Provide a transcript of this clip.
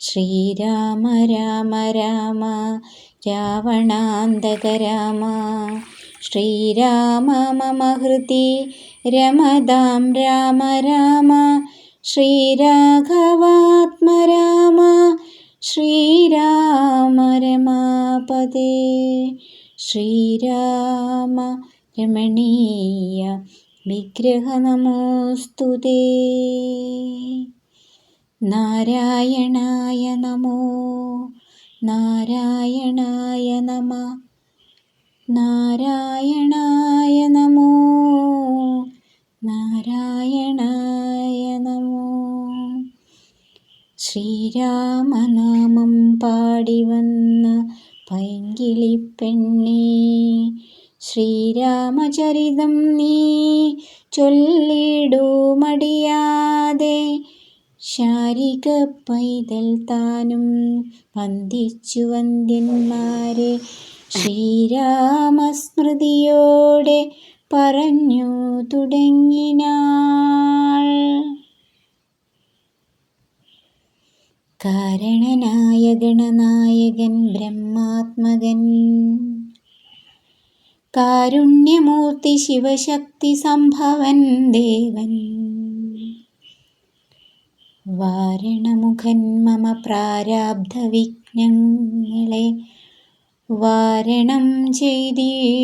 ശ്രീരാമ രാമ രാമ രാവണാന്തക രാമ. ശ്രീരാമ മമ ഹൃതി രമതാം രാമ രാമ. ശ്രീരാഘവാത്മ രാമ ശ്രീരാമ രമാപദേ ശ്രീരാമ രമണീയ വിഗ്രഹ നമോസ്തുതേ. നാരായണായ നമോ. നാരായണായ നമ. നാരായണായ നമോ. നാരായണായ നമോ. ശ്രീരാമനാമം പാടി വന്ന പൈങ്കിളിപ്പെണ്ണേ ശ്രീരാമചരിതം നീ ചൊല്ലിടൂ മടിയാതെ ശാരിക പൈതൽ താനും വന്ദിച്ചു വന്ദ്യന്മാരെ ശ്രീരാമസ്മൃതിയോടെ പറഞ്ഞു തുടങ്ങിനാൾ. കാരണനായ ഗണനായകൻ ബ്രഹ്മാത്മകൻ. കാരുണ്യമൂർത്തി ശിവശക്തി സംഭവൻ ദേവൻ വാരണമുഖൻ മമ പ്രാരാബ്ധവിഘ്നങ്ങളെ വാരണം ചെയ്തിടുവാനാവോളം